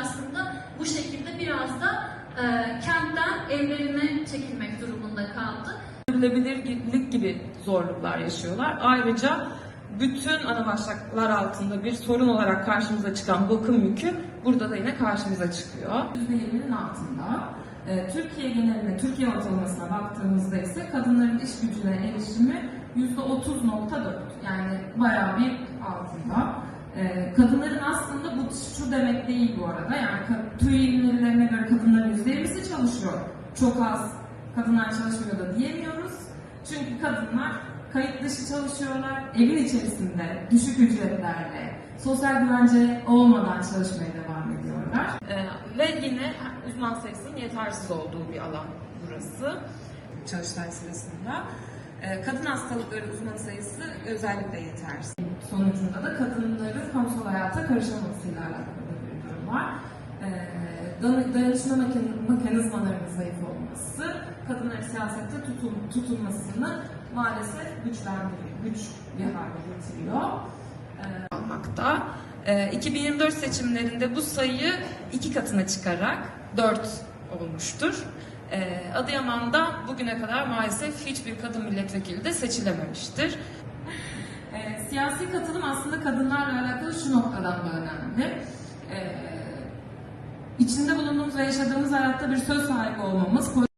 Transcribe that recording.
aslında bu şekilde biraz da e, kentten evlerine çekilmek durumunda kaldı. Sürdürülebilirlik gibi zorluklar yaşıyorlar. Ayrıca bütün ana başlıklar altında bir sorun olarak karşımıza çıkan bakım yükü burada da yine karşımıza çıkıyor. %20'nin altında. E, Türkiye geneline, Türkiye ortalamasına baktığımızda ise kadınların iş gücüne erişimi %30.4 yani bayağı bir altında. E, kadınların aslında şu demek değil bu arada yani TÜİ'nin verilerine göre kadınların %20'si çalışıyor. Çok az kadınlar çalışmıyor da diyemiyoruz. Çünkü kadınlar kayıt dışı çalışıyorlar, evin içerisinde düşük ücretlerle, sosyal güvence olmadan çalışmaya devam ediyorlar. Ee, ve yine uzman sayısının yetersiz olduğu bir alan burası. Çalıştay sırasında. Ee, kadın hastalıkları uzman sayısı özellikle yetersiz. Sonucunda da kadınların kamusal hayata karışamamasıyla alakalı bir durum var. Ee, dayanışma mekan- mekanizmalarının zayıf olması, kadınların siyasette tutun- tutulmasını maalesef güçlendiriyor, güç bir hale getiriyor. Ee, almakta. Ee, 2024 seçimlerinde bu sayı iki katına çıkarak 4 olmuştur. Ee, Adıyaman'da bugüne kadar maalesef hiçbir kadın milletvekili de seçilememiştir. Ee, siyasi katılım aslında kadınlarla alakalı şu noktadan da önemli. Ee, içinde bulunduğumuz ve yaşadığımız hayatta bir söz sahibi olmamız,